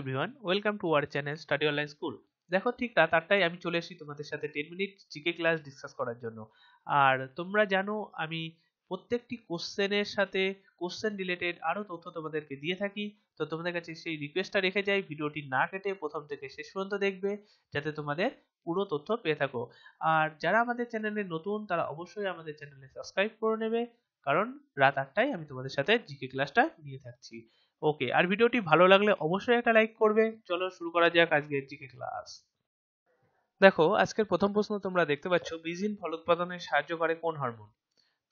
Everyone welcome to our channel study online school দেখো, ঠিক রাত আটটায় আমি চলে এসেছি তোমাদের সাথে ten minute GK class discuss করার জন্য। আর তোমরা জানো, আমি প্রত্যেকটি কোশ্চেনের সাথে কোশ্চেন রিলেটেড আরও তথ্য তোমাদেরকে দিয়ে থাকি। তো তোমাদের কাছে সেই রিকোয়েস্টটা রেখে যাই, ভিডিওটি না কেটে প্রথম থেকে শেষ পর্যন্ত দেখবে, যাতে তোমাদের পুরো তথ্য পেয়ে থাকো। আর যারা আমাদের চ্যানেলে নতুন, তারা অবশ্যই আমাদের চ্যানেলে সাবস্ক্রাইব করে নেবে, কারণ রাত আটটায় আমি তোমাদের সাথে জিকে ক্লাসটা নিয়ে থাকছি। ওকে আর ভিডিওটি ভালো লাগলে অবশ্যই একটা লাইক করবে। চলো শুরু করা যাক আজকের জিকে ক্লাস দেখো, আজকের প্রথম প্রশ্ন তোমরা দেখতে পাচ্ছ বীজহীন ফল উৎপাদনে সাহায্য করে কোন হরমোন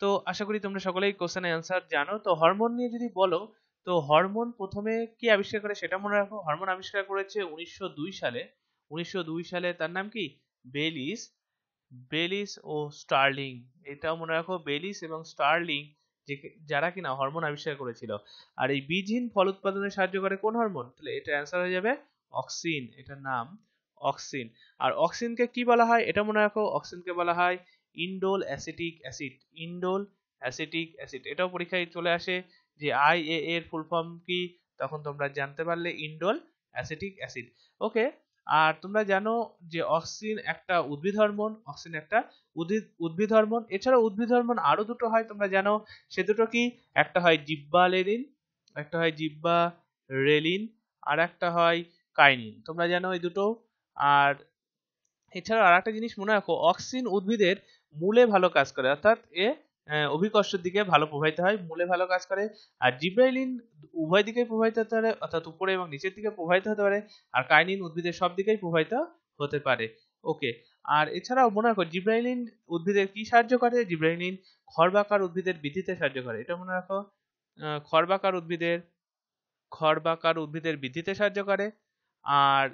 তো আশা করি তোমরা সকলেই কোশ্চেনের অ্যান্সার জানো। তো হরমোন নিয়ে যদি বলো, তো হরমোন প্রথমে কি আবিষ্কার করে সেটা মনে রাখো। হরমোন আবিষ্কার করেছে উনিশশো দুই সালে। উনিশশো দুই সালে তার নাম কি? বেলিস। বেলিস ও স্টার্লিং। এটাও মনে রাখো, বেলিস এবং স্টার্লিং যারা কিনা হরমোন আবিষ্কার করেছিল। আর এই বীজহীন ফল উৎপাদনে সাহায্য করে কোন হরমোন তাহলে এটা অ্যান্সার হয়ে যাবে অক্সিন এটার নাম অক্সিন আর অক্সিনকে কি বলা হয়? এটা মনে রাখো অক্সিনকে বলা হয় indole acetic acid indole acetic acid এটাও পরীক্ষায় চলে আসে যে আই এ এর ফুল ফর্ম কি? তখন তোমরা জানতে পারলে ইন্ডোল অ্যাসিটিক অ্যাসিড ওকে আর তোমরা জানো যে অক্সিন একটা উদ্ভিদ হরমোন, অক্সিন একটা উদ্ভিদ উদ্ভিদ হরমোন। এছাড়া উদ্ভিদ হরমোন আরও দুটো হয়, তোমরা জানো। সে দুটো কি? একটা হয় জিব্বা লেরিন একটা হয় জিব্বা রেলিন আর একটা হয় কাইনিন। তোমরা জানো এই দুটো। আর এছাড়াও আর একটা জিনিস মনে রাখো, অক্সিন উদ্ভিদের মূলে ভালো কাজ করে, অর্থাৎ এ অভিকর্ষের দিকে ভালো প্রবাহিত হয়, মূলে ভালো কাজ করে। আর জিব্রাইলিন উভয় দিকে প্রবাহিত হতে পারে, অর্থাৎ উপরে এবং নিচের দিকে প্রবাহিত হতে পারে। আর কাইনিন উদ্ভিদের সব দিকেই প্রবাহিত হতে পারে। ওকে, আর এছাড়াও মনে রাখো, জিব্রাইলিন উদ্ভিদের কি সাহায্য করে? জিব্রাইলিন খড়বাকার উদ্ভিদের বৃদ্ধিতে সাহায্য করে। এটা মনে রাখো খড়বাকার উদ্ভিদের খড়বাকার উদ্ভিদের বৃদ্ধিতে সাহায্য করে। আর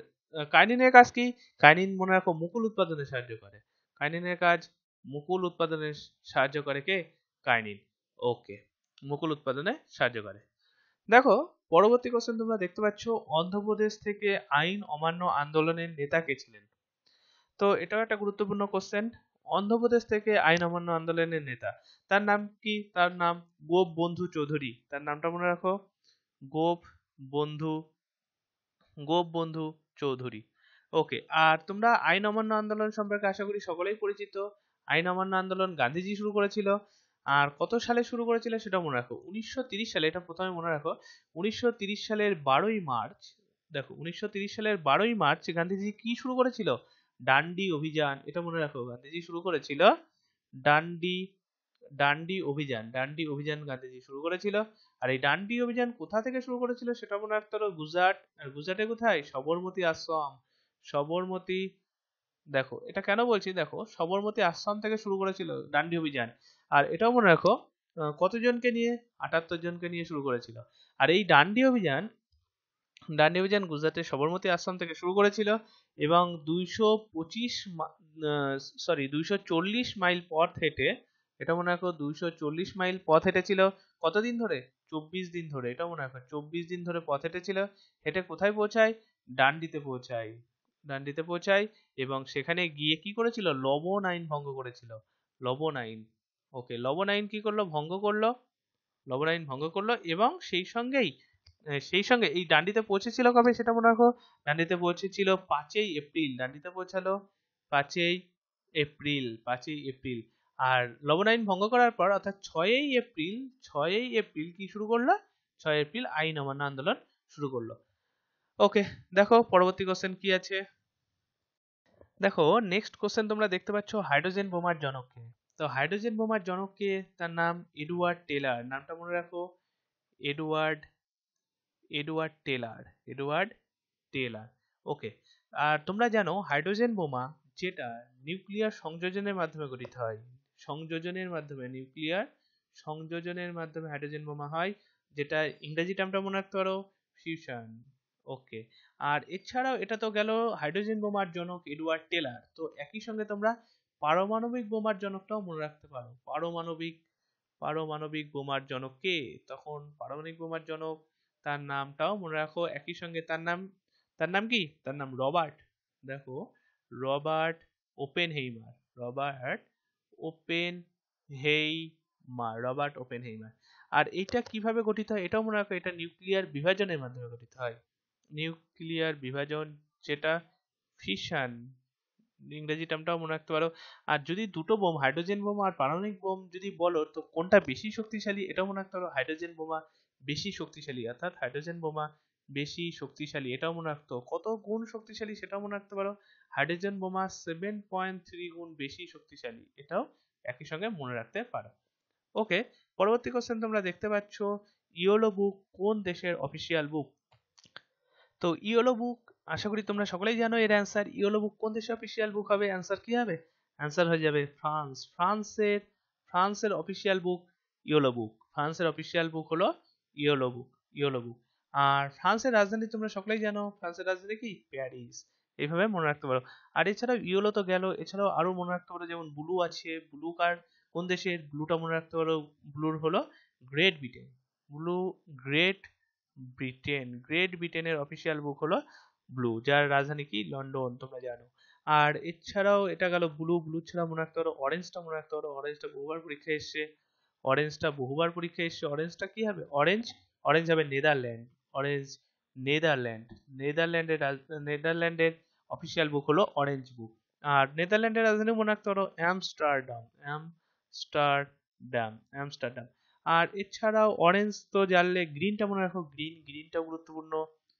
কাইনিনের কাজ কি? কাইনিন মনে রাখো, মুকুল উৎপাদনে সাহায্য করে। কাইনিনের কাজ মুকুল উৎপাদনে সাহায্য করে কে? কাইনিন। ওকে। মুকুল উৎপাদনে সাহায্য করে। দেখো, পরবর্তী কোশ্চেন তোমরা দেখতে পাচ্ছ, অন্ধ্রপ্রদেশ থেকে আইন অমান্য আন্দোলনের নেতা কে ছিলেন? তো এটাও একটা গুরুত্বপূর্ণ কোশ্চেন অন্ধ্রপ্রদেশ থেকে আইন অমান্য আন্দোলনের নেতা। তার নাম কি? তার নাম গোপ বন্ধু চৌধুরী। তার নামটা মনে রাখো। গোপ বন্ধু গোপ বন্ধু চৌধুরী। ওকে, আর তোমরা আইন অমান্য আন্দোলন সম্পর্কে আশা করি সকলেই পরিচিত। আইন অমান্য আন্দোলন গান্ধীজি শুরু করেছিল। আর কত সালে শুরু করেছিল সেটা মনে রাখো? উনিশশো সালে, এটা প্রথমে মনে রাখো, উনিশশো সালের বারোই মার্চ, দেখো, উনিশশো সালের বারোই মার্চ গান্ধীজি কি শুরু করেছিল? ডান্ডি অভিযান, এটা মনে রাখো, গান্ধীজি শুরু করেছিল ডান্ডি ডান্ডি অভিযান ডান্ডি অভিযান গান্ধীজি শুরু করেছিল। আর এই ডান্ডি অভিযান কোথা থেকে শুরু করেছিল সেটা মনে রাখতে হলো গুজরাট, আর গুজরাটে কোথায়? সবরমতী আশ্রম, সবরমতী দেখো, এটা কেন বলছি? দেখো, সবরমতী আশ্রম থেকে শুরু করেছিল ডান্ডি অভিযান। আর এটাও মনে রাখো কতজনকে নিয়ে? আটাত্তর জনকে নিয়ে শুরু করেছিল। আর এই ডান্ডি অভিযান ডান্ডি অভিযান গুজরাটের সবরমতী আশ্রম থেকে শুরু করেছিল এবং দুইশো পঁচিশ সরি দুইশো চল্লিশ মাইল পথ হেঁটে, এটা মনে রাখো, দুইশো চল্লিশ মাইল পথ হেঁটেছিল। কতদিন ধরে? চব্বিশ দিন ধরে এটা মনে রাখো, চব্বিশ দিন ধরে পথ হেঁটেছিল। হেঁটে কোথায় পৌঁছায়? ডান্ডিতে পৌঁছায়। ডান্ডিতে পৌঁছায় এবং সেখানে গিয়ে কি করেছিল? লবণ আইন ভঙ্গ করেছিল। লবণ আইন ওকে লবণ আইন কি করল? ভঙ্গ করল। লবণ আইন ভঙ্গ করল এবং সেই সঙ্গেই সেই সঙ্গে এই ডান্ডিতে পৌঁছেছিল কবে সেটা মনে রাখো? ডান্ডিতে পৌঁছেছিল পাঁচই এপ্রিল। ডান্ডিতে পৌঁছালো পাঁচই এপ্রিল পাঁচই এপ্রিল। আর লবণ আইন ভঙ্গ করার পর অর্থাৎ ছয়ই এপ্রিল ছয়ই এপ্রিল কি শুরু করল? ছয় এপ্রিল আইন অমান্য আন্দোলন শুরু করল। ওকে দেখো, পরবর্তী কোশ্চেন কি আছে? দেখো নেক্সট কোশ্চেন তোমরা দেখতে পাচ্ছ হাইড্রোজেন বোমার জনককে। তো হাইড্রোজেন বোমার জনককে তার নাম এডওয়ার্ড টেলার নামটা মনে রাখো Edward Edward Teller Edward Teller okay আর তোমরা জানো হাইড্রোজেন বোমা যেটা নিউক্লিয়ার সংযোজনের মাধ্যমে গঠিত হয়। সংযোজনের মাধ্যমে নিউক্লিয়ার সংযোজনের মাধ্যমে হাইড্রোজেন বোমা হয়, যেটা ইংরেজি টার্মটা মনে রাখতে পারো ফিউশন ওকে আর এছাড়াও এটা তো গেল হাইড্রোজেন বোমার জনক এডওয়ার্ড টেলার তো একই সঙ্গে তোমরা পারমাণবিক বোমার জনকটাও মনে রাখতে পারো। পারমাণবিক পারমাণবিক বোমার জনক কে? তখন পারমাণবিক বোমার জনক তার নামটাও মনে রাখো। একই সঙ্গে তার নাম তার নাম কি? তার নাম রবার্ট। দেখো, Robert Oppenheimer Robert Oppenheimer Robert Oppenheimer আর এটা কীভাবে গঠিত হয়? এটাও মনে রাখো, এটা নিউক্লিয়ার বিভাজনের মাধ্যমে গঠিত হয়। নিউক্লিয়ার বিভাজন যেটা ফিশন ইংরেজি টার্মটাও মনে রাখতে পারো। আর যদি দুটো বোম হাইড্রোজেন বোমা আর পারমাণবিক বোম যদি বলো, তো কোনটা বেশি শক্তিশালী এটাও মনে রাখতে পারো হাইড্রোজেন বোমা বেশি শক্তিশালী, অর্থাৎ হাইড্রোজেন বোমা বেশি শক্তিশালী এটাও মনে রাখতো কত গুণ শক্তিশালী সেটাও মনে রাখতে পারো হাইড্রোজেন বোমা সেভেন পয়েন্ট থ্রি গুণ বেশি শক্তিশালী এটাও একই সঙ্গে মনে রাখতে পারো। ওকে পরবর্তী কোশ্চেন তোমরা দেখতে পাচ্ছ ইয়োলো বুক কোন দেশের অফিসিয়াল বুক তো ইয়োলো বুক আশা করি তোমরা সকলেই জানো এর অ্যান্সার ইয়োলো বুক কোন দেশের অফিসিয়াল বুক হবে? অ্যান্সার কি হবে? অ্যান্সার হয়ে যাবে ফ্রান্স ফ্রান্সের ফ্রান্সের অফিসিয়াল বুক ইয়োলো বুক ফ্রান্সের অফিসিয়াল বুক হলো ইয়োলো বুক ইয়োলো বুক আর ফ্রান্সের রাজধানী তোমরা সকলেই জানো। ফ্রান্সের রাজধানী কি? প্যারিস এইভাবে মনে রাখতে পারো। আর এছাড়াও ইয়োলো তো গেল। এছাড়াও আরও মনে রাখতে পারো, যেমন ব্লু আছে। ব্লু কার কোন দেশের? ব্লুটা মনে রাখতে পারো। ব্লুর হলো Great Britain blue Great Britain Great ব্রিটেনের অফিসিয়াল বুক হলো ব্লু যার রাজধানী কি? লন্ডন তোমরা জানো। আর এছাড়াও এটা গেল ব্লু ব্লু ছাড়া মনে রাখতে পারো অরেঞ্জটা মনে রাখতে পারো। অরেঞ্জটা বহুবার পরীক্ষা এসছে। অরেঞ্জটা বহুবার পরীক্ষা এসছে। অরেঞ্জটা কি হবে? অরেঞ্জ অরেঞ্জ হবে নেদারল্যান্ড অরেঞ্জ নেদারল্যান্ড নেদারল্যান্ডের নেদারল্যান্ডের অফিসিয়াল বুক হলো অরেঞ্জ বুক আর নেদারল্যান্ডের রাজধানী মনে রাখতে পারো অ্যামস্টারডাম অ্যামস্টারডাম অ্যামস্টারডাম আর এছাড়াও অরেঞ্জ তো জানলে গ্রিনটা মনে রাখো গ্রিন গ্রিনটা গুরুত্বপূর্ণ,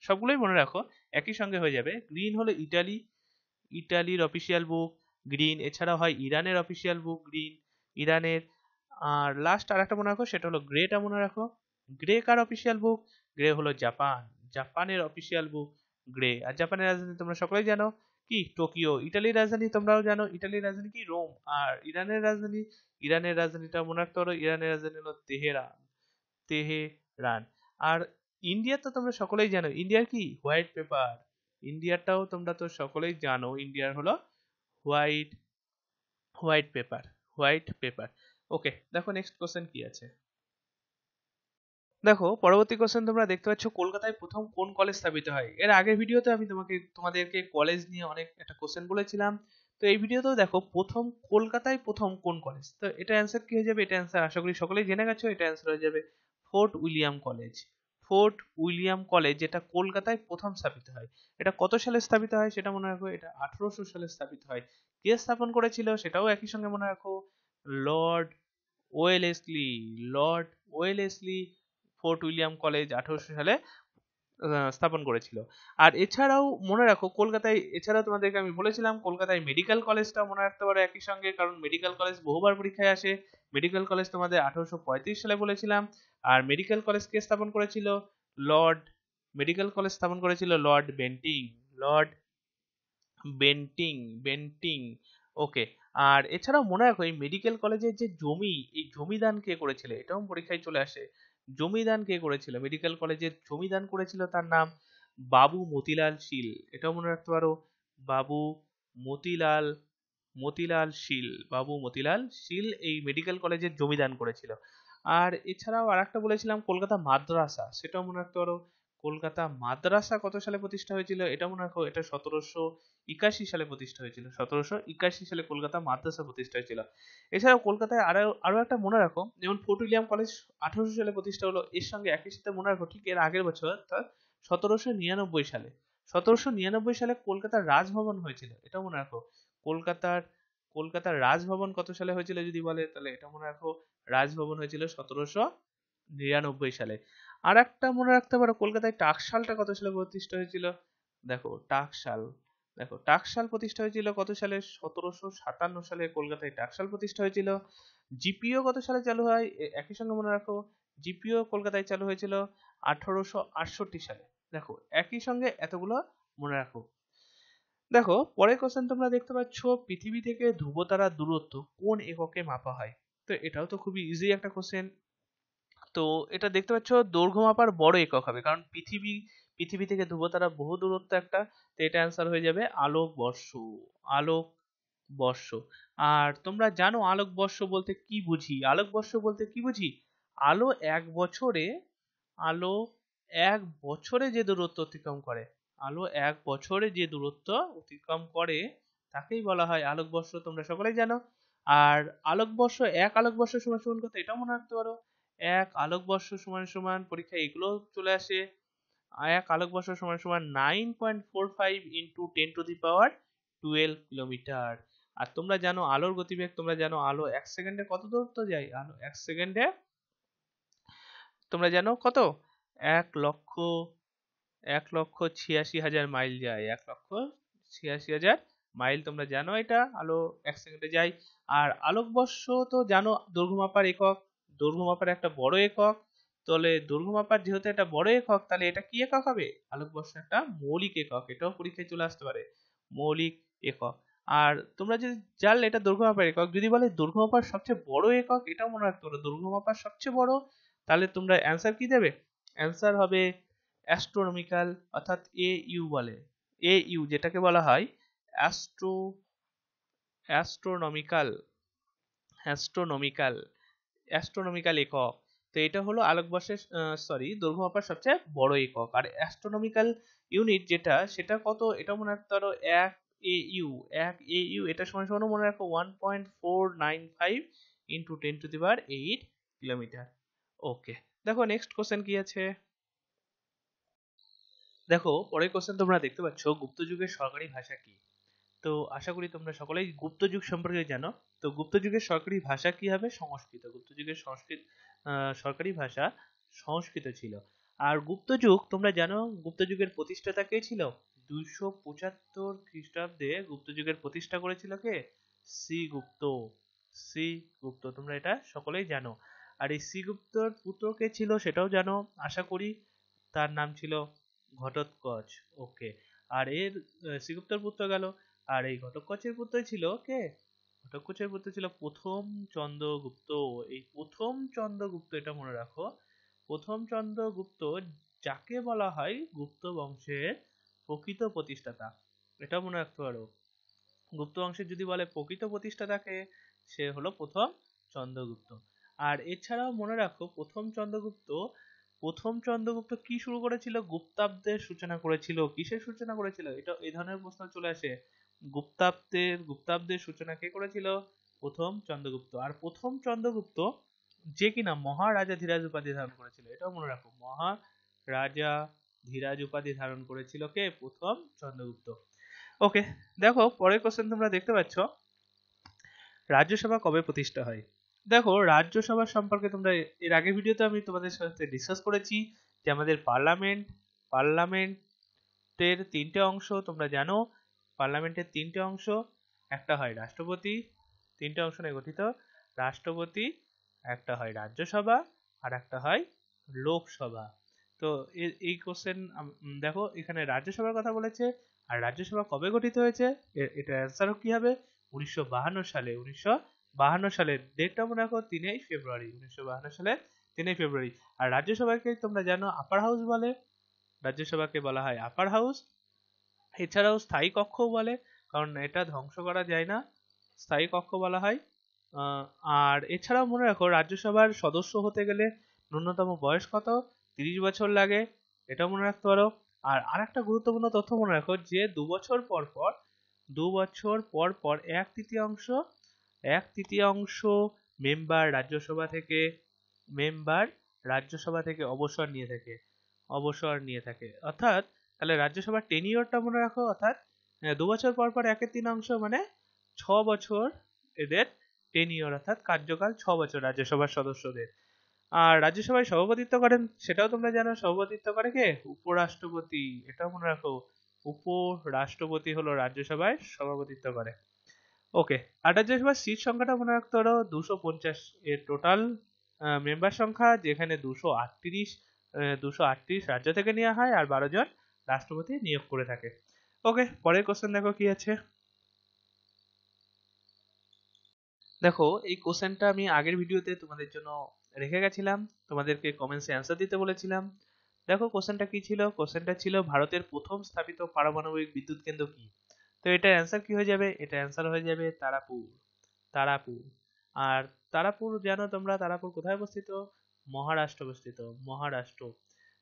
সবগুলোই মনে রাখো, একই সঙ্গে হয়ে যাবে। গ্রিন হলো ইটালি ইটালির অফিসিয়াল বুক গ্রিন এছাড়াও হয় ইরানের অফিসিয়াল বুক গ্রিন ইরানের আর লাস্ট আর একটা মনে রাখো, সেটা হলো গ্রেটা মনে রাখো। গ্রে কার অফিসিয়াল বুক গ্রে হলো জাপান জাপানের অফিসিয়াল বুক গ্রে আর জাপানের রাজধানী তোমরা সকলেই জানো কি? টোকিও। ইটালির রাজধানী তোমরাও জানো। ইটালির রাজধানী কি? রোম। আর ইরানের রাজধানী? ইরানের রাজধানীটা মনে রাখতে পারো, ইরানের রাজধানী হলো তেহেরান। তেহেরান। আর ইন্ডিয়া তো তোমরা সকলেই জানো। ইন্ডিয়ার কি? White paper. ইন্ডিয়াটাও তোমরা তো সকলেই জানো। ইন্ডিয়ার হলো white white paper white paper. Okay, দেখো নেক্সট কোশ্চেন কি আছে? দেখো, পরবর্তী কোশ্চেন তোমরা দেখতে পাচ্ছ কলকাতায় প্রথম কোন কলেজ স্থাপিত হয়? এর আগের ভিডিওতে আমি তোমাকে, তোমাদেরকে কলেজ নিয়ে অনেক একটা কোশ্চেন বলেছিলাম। তো এই ভিডিওতেও দেখো, প্রথম কলকাতায় প্রথম কোন কলেজ তো এটা অ্যান্সার কি হয়ে যাবে? এটা অ্যান্সার আশা করি সকলেই জেনে গেছো, এটা অ্যান্সার হয়ে যাবে Fort William College. Fort William College, যেটা কলকাতায় প্রথম স্থাপিত হয়। এটা কত সালে স্থাপিত হয় সেটা মনে রাখো, এটা আঠারোশো সালে স্থাপিত হয়। কে স্থাপন করেছিল সেটাও একই সঙ্গে মনে রাখো, Lord Wellesley Lord Wellesley Fort William College আঠারোশো সালে স্থাপন করেছিল। আর এছাড়াও মনে রাখো, কলকাতায়, এছাড়াও তোমাদেরকে আমি বলেছিলাম, কলকাতায় মেডিকেল কলেজটা মনে রাখতে পারো একই সঙ্গে, কারণ মেডিকেল কলেজ বহুবার পরীক্ষায় আসে। মেডিকেল কলেজ তোমাদের আঠারোশো সালে বলেছিলাম, আর মেডিকেল কলেজ কে স্থাপন করেছিল? লর্ড মেডিকেল কলেজ স্থাপন করেছিল lord Bentinck lord Bentinck Bentinck, okay. আর এছাড়াও মনে রাখো, এই মেডিকেল কলেজের যে জমি, এই জমিদান কে করেছিল, এটাও পরীক্ষায় চলে আসে। জমিদান কে করেছিল? মেডিকেল কলেজের জমিদান করেছিল তার নাম বাবু মতিলাল শীল। এটাও মনে রাখতে পারো, বাবু মতিলাল মতিলাল শীল, বাবু মতিলাল শীল এই মেডিকেল কলেজের জমিদান করেছিল। আর এছাড়াও আর একটা বলেছিলাম, কলকাতা মাদ্রাসা, সেটাও মনে রাখতে পারো কলকাতা মাদ্রাসা কত সালে প্রতিষ্ঠা হয়েছিল? এটা মনে রাখো, এটা সতেরোশো একাশি সালে প্রতিষ্ঠা হয়েছিল। সতেরোশো একাশি সালে কলকাতা মাদ্রাসা প্রতিষ্ঠা হয়েছিল। এছাড়াও কলকাতায় আরও আরও একটা মনে রাখো, যেমন ফোর্ট উইলিয়াম কলেজ আঠারোশো সালে প্রতিষ্ঠা হলো, এর সঙ্গে একই সাথে মনে রাখো, ঠিক এর আগের বছর, অর্থাৎ সতেরোশো নিরানব্বই সালে। সতেরোশো নিরানব্বই সালে কলকাতার রাজভবন হয়েছিল এটা মনে রাখো। কলকাতার কলকাতার রাজভবন কত সালে হয়েছিল যদি বলে, তাহলে এটা মনে রাখো, রাজভবন হয়েছিল সতেরোশো নিরানব্বই সালে। আর একটা মনে রাখতে পারো, কলকাতায় টাকশালটা কত সালে প্রতিষ্ঠা হয়েছিল? দেখো টাকশাল দেখো টাকশাল প্রতিষ্ঠা হয়েছিল কত সালে? সতেরোশো সাতান্ন সালে কলকাতায় টাকশাল প্রতিষ্ঠা হয়েছিল। জিপিও কত সালে চালু হয়? একই সঙ্গে মনে রাখো, জিপিও কলকাতায় চালু হয়েছিল আঠারোশো আটষট্টি সালে। দেখো, একই সঙ্গে এতগুলো মনে রাখো। দেখো, পরের কোশ্চেন তোমরা দেখতে পাচ্ছ, পৃথিবী থেকে ধ্রুবতারার দূরত্ব কোন এককে মাপা হয়? তো এটাও তো খুবই ইজি একটা কোশ্চেন তো এটা দেখতে পাচ্ছ দৈর্ঘ্য মাপার বড় একক হবে। কারণ পৃথিবী পৃথিবী থেকে ধ্রুবতারা বহু দূরত্ব একটা, তো এটা অ্যান্সার হয়ে যাবে আলোক বর্ষ আলোক বর্ষ। আর তোমরা জানো আলোক বর্ষ বলতে কি বুঝি? আলোক বর্ষ বলতে কি বুঝি? আলো এক বছরে, আলো এক বছরে যে দূরত্ব অতিক্রম করে, আলো এক বছরে যে দূরত্ব অতিক্রম করে, তাকেই বলা হয় আলোকবর্ষ তোমরা সকলেই জানো। আর আলোকবর্ষ এক আলোকবর্ষ সমান সমান কত? এটাও মনে রাখতে পারো। এক আলোকবর্ষ সমান সমান পরীক্ষা এগুলো চলে আসে। এক আলোকবর্ষ সমান সমান nine point four five into ten to the power twelve kilometre আর তোমরা জানো আলোর গতিবেগ, তোমরা জানো আলো এক সেকেন্ডে কত দূরত্ব যায়? আলো এক সেকেন্ডে তোমরা জানো কত? এক লক্ষ এক লক্ষ ছিয়াশি হাজার মাইল যায়। এক লক্ষ ছিয়াশি হাজার মাইল তোমরা জানো এটা, আলো এক সেকেন্ডে যায়। আর আলোকবর্ষ তো জানো দৈর্ঘ্য মাপার একক। দৈর্ঘ্য মাপার একটা বড় একক, তাহলে দৈর্ঘ্য মাপার যেহেতু একটা বড় একক, তাহলে এটা কি একক হবে? আলোকবর্ষ একটা মৌলিক একক, এটাও পরীক্ষায় চলে আসতে পারে, মৌলিক একক। আর তোমরা যদি জানলে এটা দৈর্ঘ্য মাপার একক, যদি বলে দৈর্ঘ্য মাপার সবচেয়ে বড় একক, এটাও মনে রাখতে পারো দৈর্ঘ্য মাপার সবচেয়ে বড়, তাহলে তোমরা অ্যান্সার কি দেবে? অ্যান্সার হবে অ্যাস্ট্রোনমিক্যাল অর্থাৎ এ ইউ বলে। এ ইউ যেটাকে বলা হয় অ্যাস্ট্রো অ্যাস্ট্রোনমিক্যাল অ্যাস্ট্রোনমিক্যাল অ্যাস্ট্রোনমিক্যাল একক। তো এটা হলো আলোকবর্ষের সরি দৈর্ঘ্য মাপার সবচেয়ে বড় একক। আর অ্যাস্ট্রোনমিক্যাল ইউনিট যেটা, সেটা কত? এটা মনে রাখতে পারো এক এ ইউ এক এ ইউ এটা সময় সময় মনে রাখো one point four nine five into ten to the power eight kilometre okay দেখো নেক্সট কোশ্চেন কি আছে? দেখো, পরের কোশ্চেন তোমরা দেখতে পাচ্ছ, গুপ্ত যুগের সরকারি ভাষা কি? তো আশা করি তোমরা সকলেই গুপ্ত যুগ সম্পর্কে জানো। তো গুপ্ত যুগের সরকারি ভাষা কি হবে? সংস্কৃত। গুপ্ত যুগের সংস্কৃত সরকারি ভাষা সংস্কৃত ছিল। আর গুপ্ত যুগ, তোমরা জানো, গুপ্ত যুগের প্রতিষ্ঠাতা কে ছিল? দুইশো পঁচাত্তর খ্রিস্টাব্দে গুপ্ত যুগের প্রতিষ্ঠা করেছিল কে? সি গুপ্ত। সি গুপ্ত, তোমরা এটা সকলেই জানো। আর এই সি গুপ্তর পুত্র কে ছিল সেটাও জানো। আশা করি তার নাম ছিল ঘটোৎকচ। ওকে। আর এর শ্রীগুপ্তর পুত্র গেল। আর এই ঘটোৎকচের পুত্র ছিল কে? ঘটোৎকচের পুত্র ছিল প্রথম চন্দ্রগুপ্ত। এই প্রথম চন্দ্রগুপ্ত, এটা মনে রাখো, প্রথম চন্দ্রগুপ্ত যাকে বলা হয় গুপ্ত বংশের প্রকৃত প্রতিষ্ঠাতা। এটা মনে রাখতে পারো। গুপ্ত বংশের যদি বলে প্রকৃত প্রতিষ্ঠাতাকে সে হলো প্রথম চন্দ্রগুপ্ত। আর এছাড়াও মনে রাখো, প্রথম চন্দ্রগুপ্ত প্রথম চন্দ্রগুপ্ত কি শুরু করেছিল? গুপ্তাব্দের সূচনা করেছিল। কিসের সূচনা করেছিল? এটা এই ধরনের প্রশ্ন চলে আসে। গুপ্তাব্দের গুপ্তাব্দের সূচনা কে করেছিল? প্রথম চন্দ্রগুপ্ত। আর প্রথম চন্দ্রগুপ্ত যে কিনা মহারাজা ধীরাজ উপাধি ধারণ করেছিল। এটাও মনে রাখো, মহারাজা ধীরাজ উপাধি ধারণ করেছিল কে? প্রথম চন্দ্রগুপ্ত। ওকে, দেখো, পরের কোশ্চেন তোমরা দেখতে পাচ্ছ, রাজ্যসভা কবে প্রতিষ্ঠা হয়? দেখো, রাজ্যসভা সম্পর্কে তোমরা এর আগে ভিডিওতে আমি তোমাদের সাথে ডিসকাস করেছি যে আমাদের পার্লামেন্ট পার্লামেন্টের তিনটে অংশ তোমরা জানো। পার্লামেন্টের তিনটে অংশ, একটা হয় রাষ্ট্রপতি, তিনটে অংশ নিয়ে গঠিত, রাষ্ট্রপতি, একটা হয় রাজ্যসভা আর একটা হয় লোকসভা। তো এই কোশ্চেন দেখো, এখানে রাজ্যসভার কথা বলেছে আর রাজ্যসভা কবে গঠিত হয়েছে? এটা অ্যান্সারও কি হবে? উনিশশো বাহান্ন সালে, উনিশশো বাহান্ন সালের ডেটটা মনে রাখো, তিনই ফেব্রুয়ারি, উনিশশো বাহান্ন সালের তিনই ফেব্রুয়ারি। আর রাজ্যসভাকে তোমরা জানো আপার হাউস বলে। রাজ্যসভাকে বলা হয় আপার হাউস এছাড়াও স্থায়ী কক্ষও বলে, কারণ এটা ধ্বংস করা যায় না, স্থায়ী কক্ষ বলা হয়। আর এছাড়াও মনে রাখো, রাজ্যসভার সদস্য হতে গেলে ন্যূনতম বয়স কত? তিরিশ বছর লাগে এটা মনে রাখতে পারো। আর আরেকটা গুরুত্বপূর্ণ তথ্য মনে রাখো, যে দু বছর পর পর, দু বছর পর পর এক তৃতীয়াংশ এক তৃতীয়াংশ মেম্বার রাজ্যসভা থেকে মেম্বার রাজ্যসভা থেকে অবসর নিয়ে থাকে, অবসর নিয়ে থাকে। অর্থাৎ তাহলে রাজ্যসভার টেনিয়রটা মনে রাখো, অর্থাৎ দু বছর পর পর একের তিন অংশ মানে ছ বছর এদের টেনিয়র অর্থাৎ কার্যকাল ছ বছর রাজ্যসভার সদস্যদের। আর রাজ্যসভায় সভাপতিত্ব করেন, সেটাও তোমরা জানো, সভাপতিত্ব করে কে? উপরাষ্ট্রপতি। এটাও মনে রাখো, উপরাষ্ট্রপতি হলো রাজ্যসভায় সভাপতিত্ব করে। ওকে আর রাজ্যসভার সিট সংখ্যাটা মনে রাখতে পারো, দুশো পঞ্চাশ এর টোটাল মেম্বার সংখ্যা, যেখানে দুশো আটত্রিশ দুশো আটত্রিশ রাজ্য থেকে নেওয়া হয়, আর বারো জন রাষ্ট্রপতি নিয়োগ করে থাকে। ওকে পরের কোশ্চেন দেখো কি আছে? দেখো, এই কোশ্চেনটা আমি আগের ভিডিওতে তোমাদের জন্য রেখে গেছিলাম। তোমাদেরকে কমেন্টসে অ্যান্সার দিতে বলেছিলাম। দেখো কোশ্চেনটা কি ছিল? কোশ্চেনটা ছিল, ভারতের প্রথম স্থাপিত পারমাণবিক বিদ্যুৎ কেন্দ্র কি? তো এটা অ্যান্সার কি হয়ে যাবে? এটা অ্যান্সার হয়ে যাবে তারাপুর। তারাপুর। আর তারাপুর জানো তোমরা? তারাপুর কোথায় অবস্থিত? মহারাষ্ট্র অবস্থিত। মহারাষ্ট্র।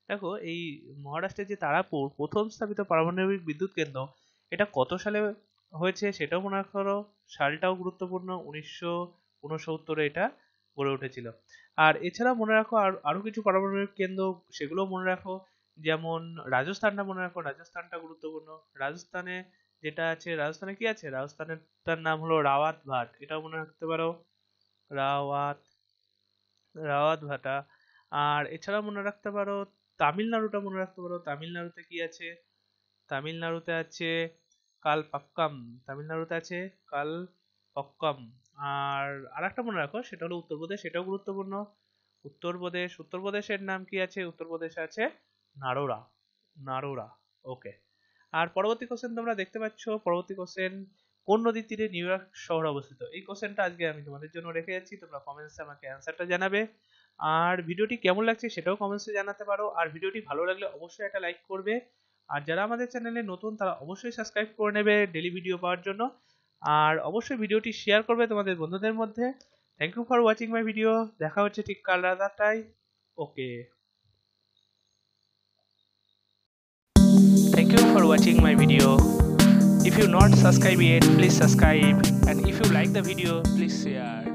দেখো, এই মহারাষ্ট্রের যে তারাপুর প্রথম স্থাপিত পারমাণবিক বিদ্যুৎ কেন্দ্র, এটা কত সালে হয়েছে সেটাও মনে করো সালটাও গুরুত্বপূর্ণ, উনিশশো উনসত্তরে এটা গড়ে উঠেছিল। আর এছাড়া মনে রাখো, আর, আরও কিছু পারমাণবিক কেন্দ্র সেগুলো মনে রাখো, যেমন রাজস্থানটা মনে রাখো, রাজস্থানটা গুরুত্বপূর্ণ। রাজস্থানে যেটা আছে, রাজস্থানে কি আছে? রাজস্থানের তার নাম হলো রাওয়াত ভাট, এটাও মনে রাখতে পারো। রাওয়াত রাওয়াত ভাটা। আর এছাড়া মনে রাখতে পারো তামিলনাড়ুটা মনে রাখতে পারো। তামিলনাড়ুতে কি আছে? তামিলনাড়ুতে আছে কাল পাক্কাম তামিলনাড়ুতে আছে কাল পক্কম আর আরেকটা মনে রাখো, সেটা হলো উত্তরপ্রদেশ সেটাও গুরুত্বপূর্ণ। উত্তরপ্রদেশ উত্তরপ্রদেশের নাম কি আছে? উত্তরপ্রদেশে আছে নারোরা নারোরা ওকে আর পরবর্তী কোশ্চেন তোমরা দেখতে পাচ্ছ। পরবর্তী কোশ্চেন কোন নদীর তীরে নিউ ইয়র্ক শহর অবস্থিত? এই কোশ্চেনটা আজকে আমি তোমাদের জন্য রেখে যাচ্ছি। তোমরা কমেন্টসে আমাকে অ্যান্সারটা জানাবে। আর ভিডিওটি কেমন লাগছে সেটাও কমেন্টসে জানাতে পারো। আর ভিডিওটি ভালো লাগলে অবশ্যই একটা লাইক করবে। আর যারা আমাদের চ্যানেলে নতুন, তারা অবশ্যই সাবস্ক্রাইব করে নেবে ডেলি ভিডিও পাওয়ার জন্য। আর অবশ্যই ভিডিওটি শেয়ার করবে তোমাদের বন্ধুদের মধ্যে। Thank you for watching my video দেখা হচ্ছে ঠিক কাল রাতারটাই ওকে Thank you for watching my video. If you not subscribe yet, please subscribe and if you like the video, please share.